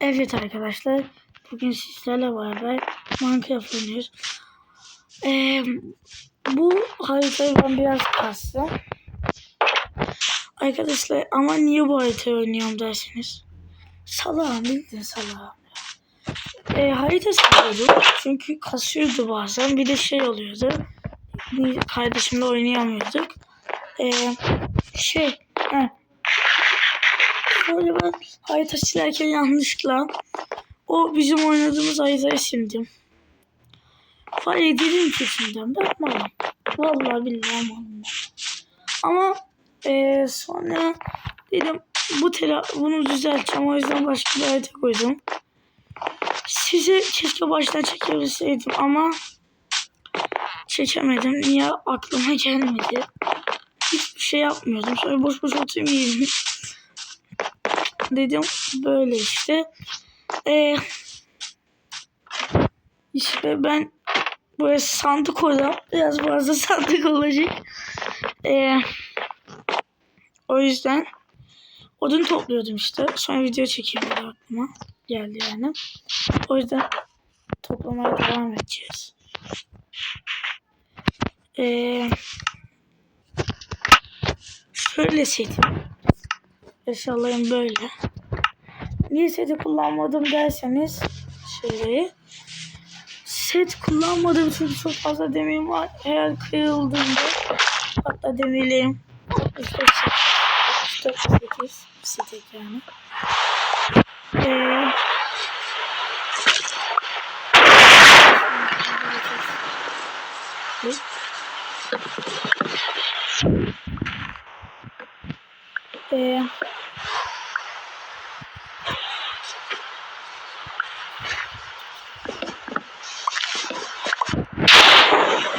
Evet arkadaşlar. Bugün sizlerle beraber Minecraft oynuyoruz. Ee, bu haritayı ben biraz kastım. Arkadaşlar ama niye bu haritayı oynuyorum derseniz. Salağım bildiğin salağım. Ee, harita seviyorum. Çünkü kasıyordu bazen. Bir de şey oluyordu. Kardeşimle oynayamıyorduk. Ee, şey. Böyle ben harita silerken yanlışlıkla o bizim oynadığımız haritayı sildim. Fark dedim ki sildim. Bakmadım. Vallahi billahi yapmadım. Ama eee, sonra dedim bu tela bunu düzelteceğim. O yüzden başka bir harita koydum. Size keşke baştan çekebilseydim ama çekemedim. Niye aklıma gelmedi. Hiçbir şey yapmıyordum. Sonra boş boş oturayım dedim böyle işte. Ee, işte ben böyle sandık koydum. Biraz fazla sandık olacak. Ee, o yüzden odun topluyordum işte. Sonra video çekeyim dedi aklıma. Geldi yani. O yüzden toplamaya devam edeceğiz. Ee, şöyle seçeyim. Eşyalarım böyle. Niye seti kullanmadım derseniz şeyleri. Set kullanmadım çünkü çok fazla demirim var. Eğer kırıldığında hatta deneyelim. 64 8 set yani. Ee, Ee,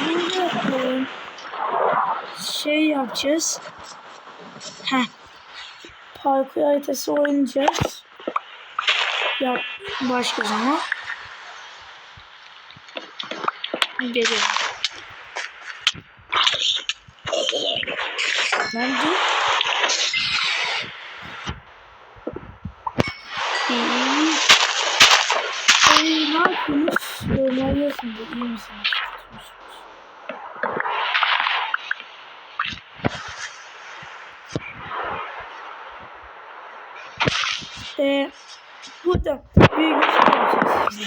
Şimdi e, şey yapacağız. Heh. Parkur haritası oynayacağız. Ya başka zaman. Geliyorum. Nerede? İyi. Ee, ne yapıyorsunuz? Ee, ne yapıyorsunuz? İyi misiniz? Ee, burada büyük bir şey yapacağız size.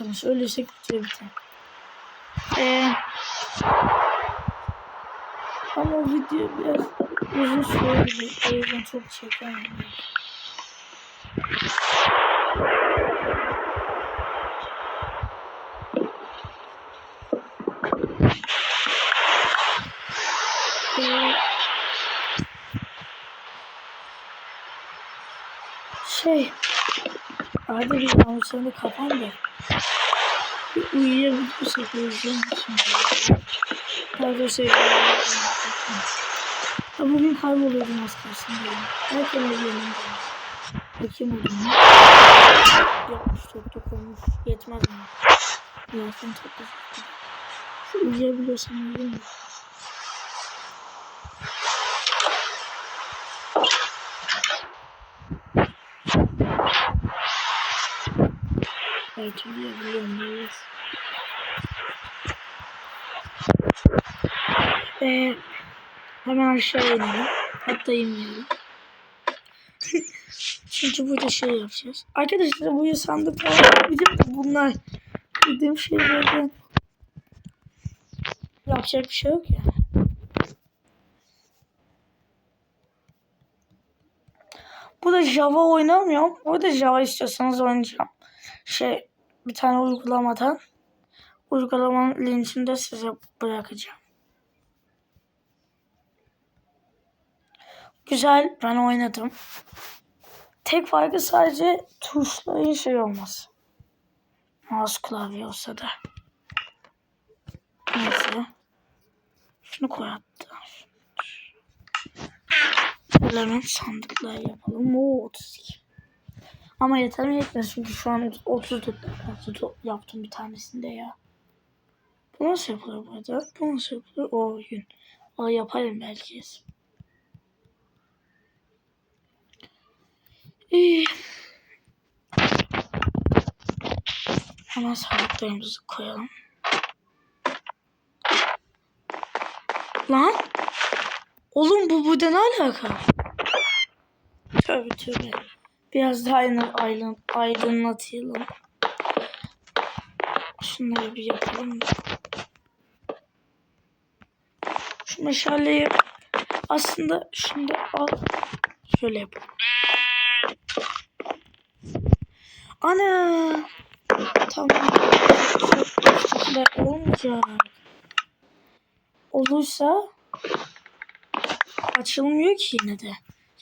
Çalış. Ölürsek bitiyor biter. Ee, ama video biraz uzun sürebilir. O yüzden çok çekemem. Ee, şey Hadi bir namuslarını kapan da uyuyabilirsek uyuyacağım şimdi. Pardon sevgilim. Ya bugün kayboluyordum az kalsın diye. Herkes yanımda. Bakayım o zaman. Yapmış çok da olmuş. Yetmez mi? Zaten çok da Şu mı? Belki uyuyabiliyorum. Evet. Ee, hemen aşağı inelim. Hatta inmeyelim. Çünkü burada şey yapacağız. Arkadaşlar bu sandık var. Bir de bunlar dediğim şeylerden yapacak bir şey yok ya. Bu da Java oynamıyorum. O da Java istiyorsanız oynayacağım. Şey bir tane uygulamadan uygulamanın linkini de size bırakacağım. Güzel ben oynadım. Tek farkı sadece tuşların şey olmaz. Mouse klavye olsa da. Neyse. Şunu koy hatta. Element sandıklar yapalım. Oo 32. Ama yeter mi yetmez çünkü şu an 30 yaptım bir tanesinde ya. Bu nasıl yapılır burada? Bu nasıl yapılır? O oyun. O yaparım belki. Hemen sandıklarımızı koyalım. Lan. Oğlum bu burada ne alaka? Tövbe tövbe. Biraz daha aydın, aydınlatalım. Şunları bir yapalım. Şu meşaleyi aslında şunu da al. Şöyle yapalım. Ana! Tamam. Çok olmayacak. Olursa açılmıyor ki yine de.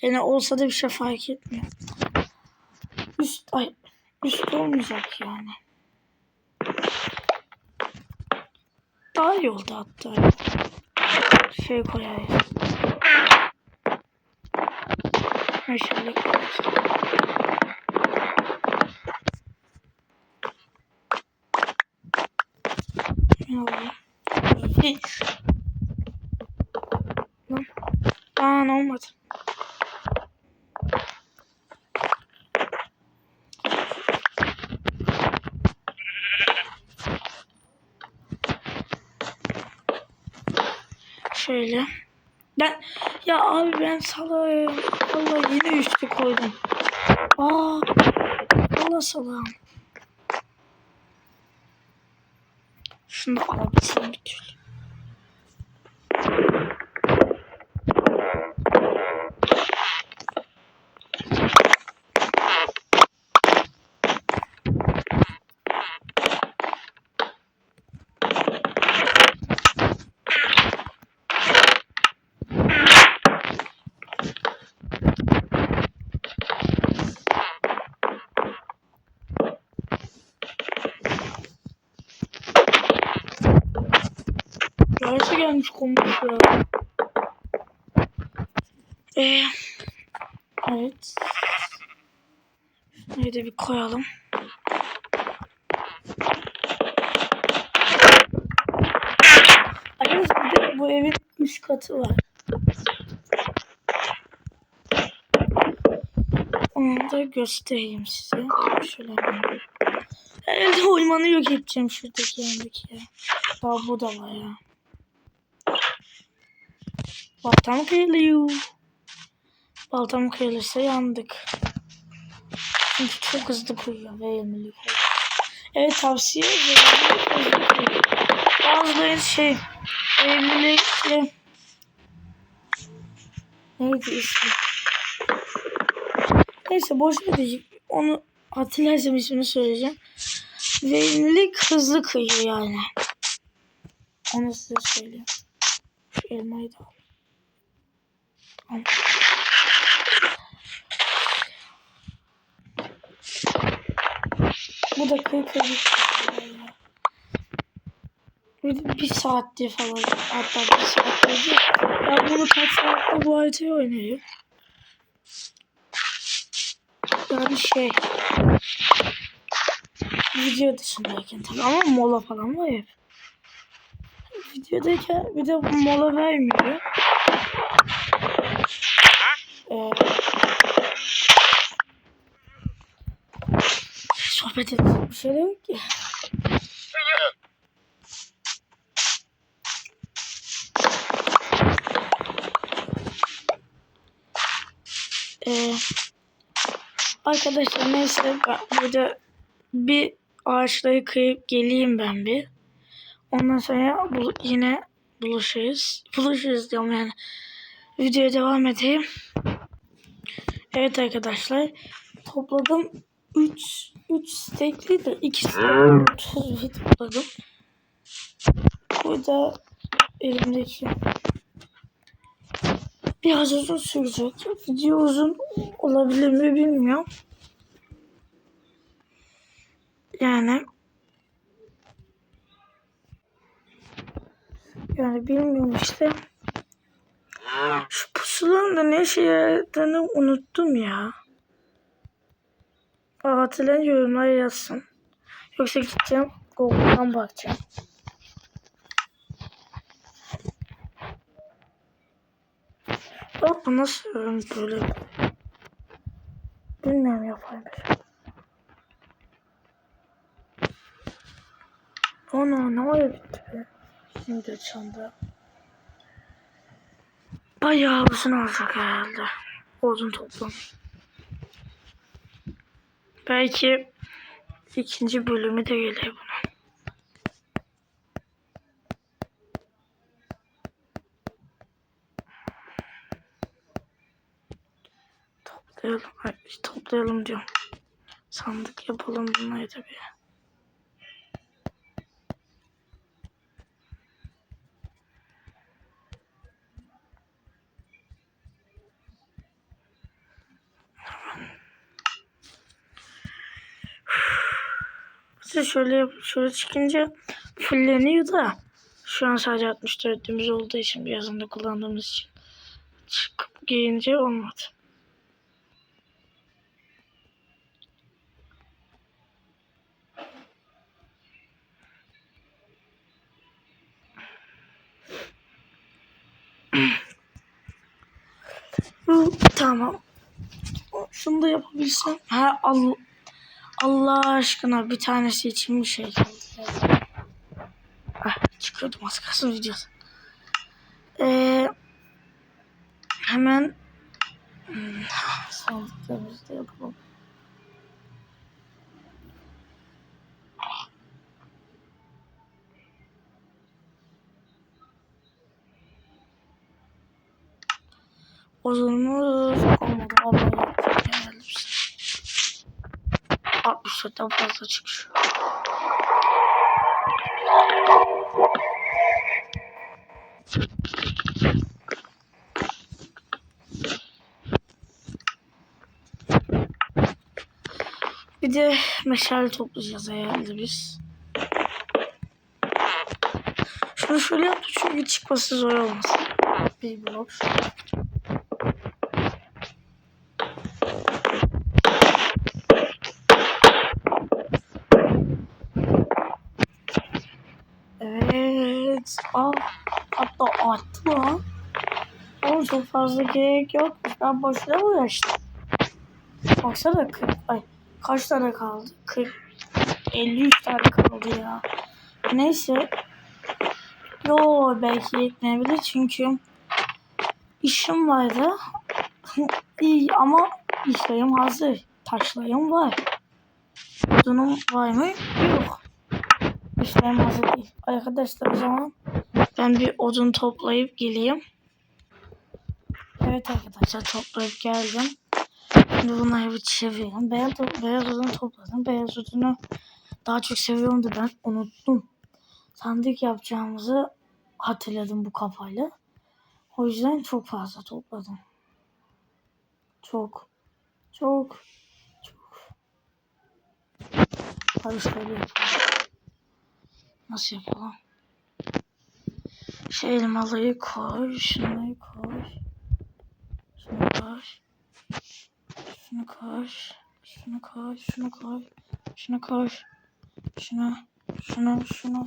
Yani olsa da bir şey fark etmiyor. Üst ay üst olmayacak yani. Daha iyi oldu hatta. Şey koyayım. Meşale koyayım. Ne oldu? Hiç. Lan. Aa ne olmadı. Şöyle. Ben ya abi ben salayım. Allah yine üstü koydum. Aa. Allah salam. Şunu alabilsem bir türlü. Ee, evet. Şurayı da bir koyalım. Arkadaşlar bu evin üst katı var. Onu da göstereyim size. Şöyle. Herhalde oymanı yok edeceğim şuradaki yandaki ya. Daha bu da var ya. Baltam kıyılıyor. Baltam kıyılırsa yandık. Çünkü çok hızlı kuyuyor. Verimlilik oluyor. Evet tavsiye ederim. Bazıları şey verimlilikle neydi ismi? Neyse boş ver Onu hatırlarsam ismini söyleyeceğim. Verimlilik hızlı kıyıyor yani. Onu size söyleyeyim. Şu elmayı da al. Tamam. Bu da kıy kıy. Bir, bir saattir falan. Hatta bir saat değil. Ben bunu kaç saatte bu haritayı oynuyorum. Yani şey. Video dışındayken tabii ama mola falan var hep. Videodayken bir de mola vermiyor. Ee, edecek bir şey de yok ki. Ee, arkadaşlar neyse ben burada bir ağaçları kıyıp geleyim ben bir. Ondan sonra bul yine buluşuruz. Buluşuruz diyorum yani. Videoya devam edeyim. Evet arkadaşlar. Topladım 3 3 stekli de 2 stekli topladım. Burada elimdeki biraz uzun sürecek. Video uzun olabilir mi bilmiyorum. Yani yani bilmiyorum işte. Şu pusulanın da ne işe yaradığını unuttum ya. Aa, Hatırlayan yorumlara yazsın. Yoksa gideceğim Google'dan bakacağım. Bak bu nasıl böyle Bilmiyorum yapayım. Ana ne oluyor bitti be. Şimdi çanda. Bayağı uzun olacak herhalde. Odun toplam. Belki ikinci bölümü de gelir buna. Toplayalım. Ay, toplayalım diyorum. Sandık yapalım bunları da Size şöyle şöyle çıkınca fulleniyor da şu an sadece 64'ümüz olduğu için birazını kullandığımız için çıkıp giyince olmadı. Tamam. Şunu da yapabilsem. Ha Allah, Allah aşkına bir tanesi için bir şey. Ah, çıkıyordum az kalsın videoda. Ee, hemen hmm, sandıklarımızı da yapalım. Uzunumuz olmadı. Biz. 64'ten fazla çıkıyor. Bir de meşale toplayacağız herhalde biz. Şunu şöyle yaptım çünkü çıkması zor olmasın. Bir blok şöyle yapacağım. Evet. Aa, hatta arttı lan. Oğlum çok fazla gerek yok. Ben boşuna uğraştım. Baksana 40. Ay kaç tane kaldı? 40. 53 tane kaldı ya. Neyse. Yo belki yetmeyebilir çünkü işim vardı. İyi ama işlerim hazır. Taşlarım var. Odunum var mı? Yok. İşlerim hazır değil. Arkadaşlar o zaman ben bir odun toplayıp geleyim. Evet arkadaşlar toplayıp geldim. Şimdi bunları bir çevireyim. Beyaz, beyaz odunu topladım. Beyaz odunu daha çok seviyorum da ben unuttum. Sandık yapacağımızı hatırladım bu kafayla. O yüzden çok fazla topladım. Çok. Çok. Çok. Hadi şöyle yapalım. Nasıl yapalım? Şu elmaları koy. Şunları koy. Şunu koy. Şunu koy. Şunu koy. Şunu koy. Şunu koy. Şunu. Şunu. Şunu.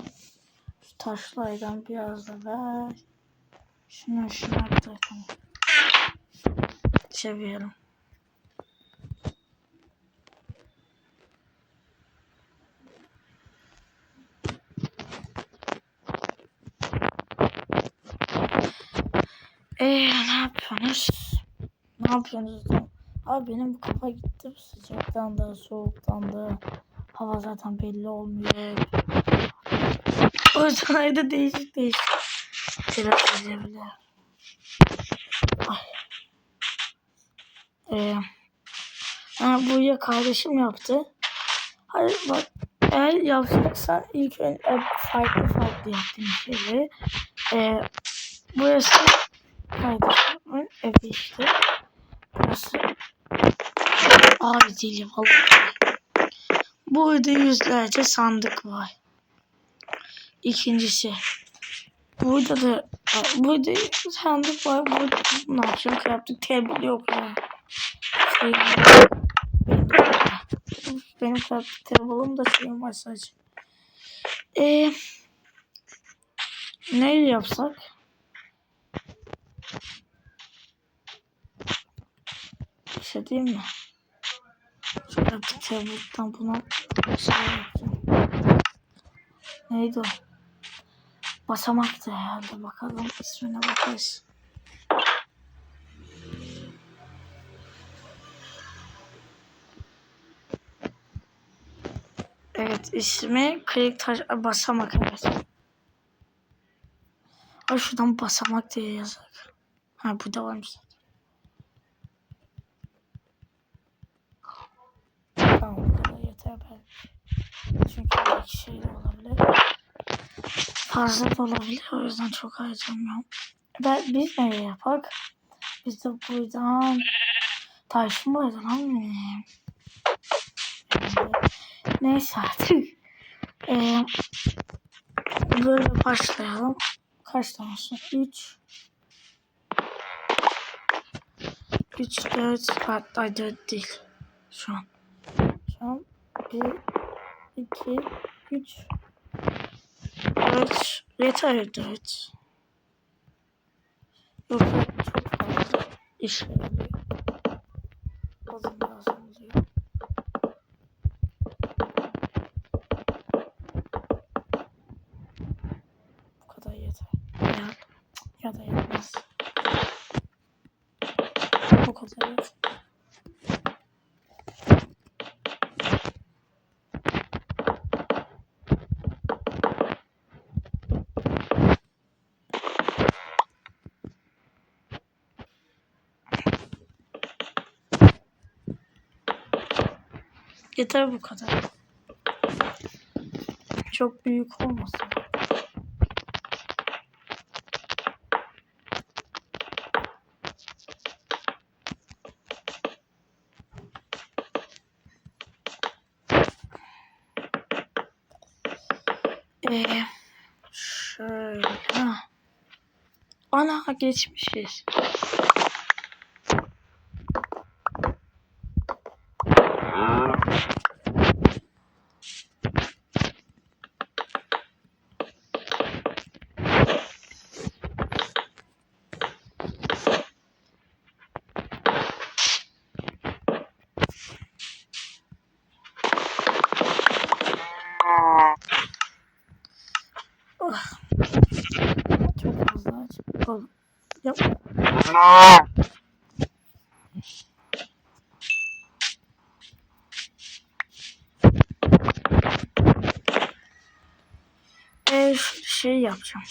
Şu taşlardan biraz da ver. Şunu şunu. Tamam. Çevirelim. Eee ne yapıyorsunuz? Ne yapıyorsunuz? Abi benim bu kafa gitti sıcaktan da soğuktan da. Hava zaten belli olmuyor. O yüzden ayda değişik değişik şeyler söyleyebilir. Ay. Ee, ha, buraya kardeşim yaptı. Hayır bak eğer yapacaksan ilk önce farklı farklı yaptığım şeyleri. Ee, burası kardeşimin evi işte. Abi deli vallahi. Burada yüzlerce sandık var. İkincisi. Burada da burada sandık var. Burada ne yapacağım? Crafting table yok ya. Şey, benim, crafting table'ım da şeyim var sadece. Eee ne yapsak? Bir şey mi? Crafting table'dan buna şey yapacağım. Neydi o? Basamaktı herhalde. Bakalım ismine bakarız. Evet ismi kayık taş basamak evet. Ay şuradan basamak diye yazar. Ha burada varmış zaten. Tamam bu kadar yeter belki. Çünkü belki şey de olabilir. Fazla da olabilir o yüzden çok harcamıyorum. Ben, biz nereye yapak? Biz de buradan taş mı vardı lan benim? Yani, neyse artık. Ee, böyle başlayalım. Kaç tane olsun? 3 3 4 hatta 4 değil. Şu an. Şu an 1 2 3 4 yeter 4 Yoksa çok fazla iş. Lazım lazım oluyor. Bu kadar yeter. Ya, ya da yetmez. Bu kadar yeter. Yeter bu kadar. Çok büyük olmasın. Ee, şöyle. Ana geçmişiz. Ah. Çok fazla aç. Ol. Yap. Ee, şu şey yapacağım.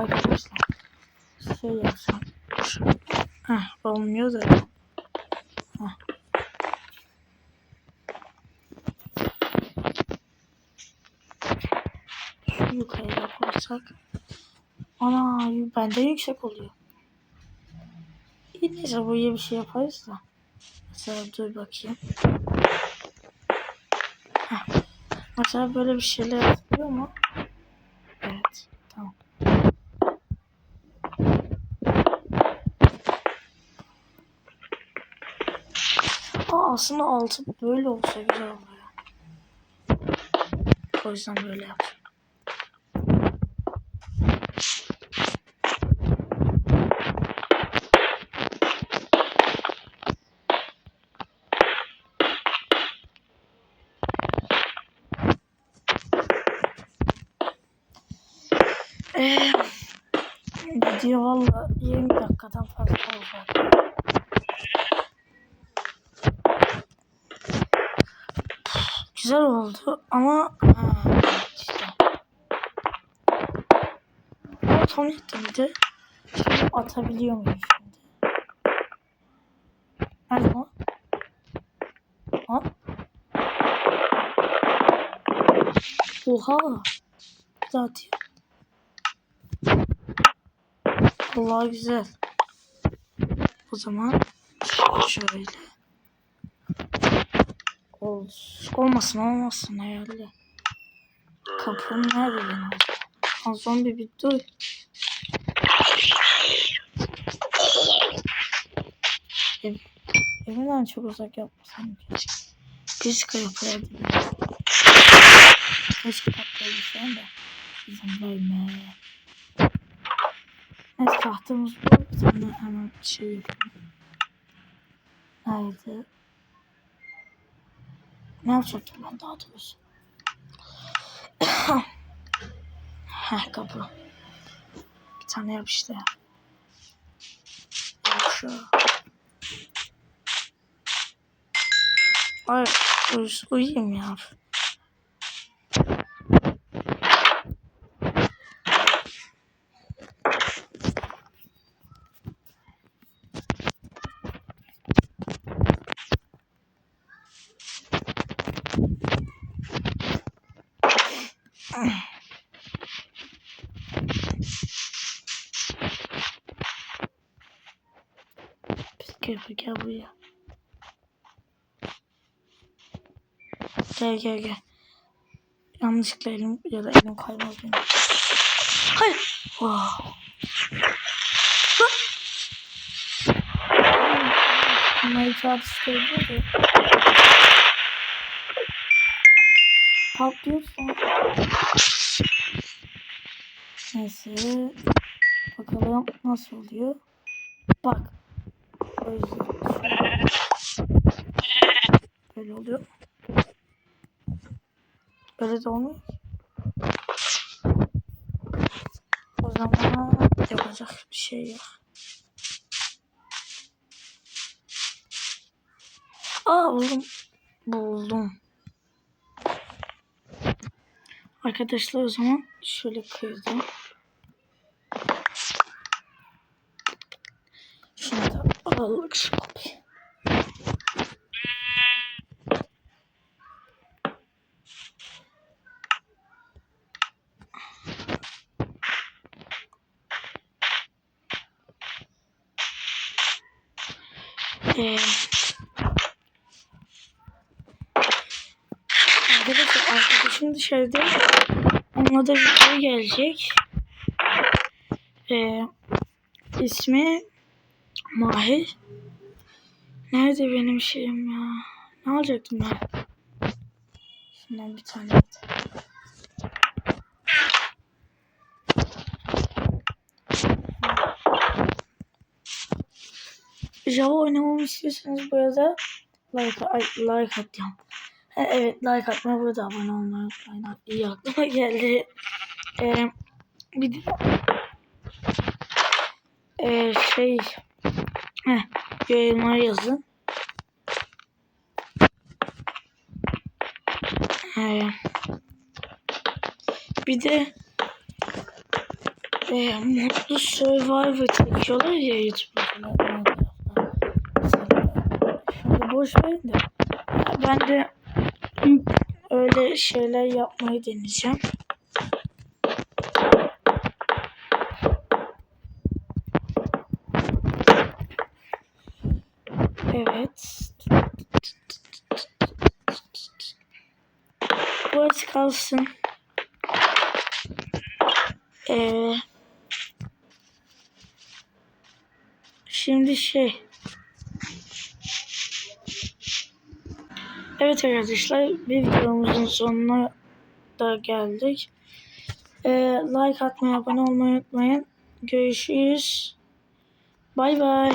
Arkadaşlar şey yapacağım. Heh, olmuyor da. Heh. Şu yukarıya koysak. Ana bende yüksek oluyor. İyi neyse buraya bir şey yaparız da. Mesela dur bakayım. Heh. Mesela böyle bir şeyler yapıyor mu? Evet. Tamam. Aslında altı böyle olsa güzel oluyor. O yüzden böyle yapacağım. Ee, video valla 20 dakikadan fazla olacak. Güzel oldu ama ha, son ettiğimde şimdi atabiliyor muyum şimdi? Nerede? Ha? Oha. Zaten. Allah güzel. O zaman şöyle. Ol, olmasın olmasın herhalde. Kapım nerede benim? Ha, zombi bir dur. Ev, evimden çok uzak yapmasam keşke. Fizik yapaydım. Keşke patlayabilsem de. Bizim bölme. Neyse tahtamız bu. Bir tane hemen şey yapayım. Nerede? Ne yapacaktım ben daha doğrusu? Heh kapı. Bir tane yap işte. Şu. Ay uy uyuyayım ya. Gel buraya. Gel gel gel. Yanlışlıkla elim ya da elim kaymaz benim. Hayır. Wow. Bunları isteyebilir de. Patlıyorsun. Neyse. Bakalım nasıl oluyor. Bak. O yüzden. Böyle oluyor. Böyle de olmuyor. O zaman yapacak bir şey yok. Aa buldum. Buldum. Arkadaşlar o zaman şöyle kırdım. Şunu alalım şu arkadaşlar arkadaşım dışarıda. Onunla da video gelecek. Ee, ismi Mahir. Nerede benim şeyim ya? Ne alacaktım ben? Şundan bir tane. Java oynamamı istiyorsanız bu arada like, ay, like atacağım. Evet like atmayı burada abone olmayı unutmayın. İyi aklıma geldi. Ee, bir de ee, şey heh, yorumlara yazın. Ee, bir de e, Mutlu Survivor çekiyorlar ya YouTube'da. Şimdi boş verin de ben de öyle şeyler yapmayı deneyeceğim. Evet. Burası kalsın. Ee, şimdi şey. Evet arkadaşlar bir videomuzun sonuna da geldik. Ee, like atmayı, abone olmayı unutmayın. Görüşürüz. Bay bay.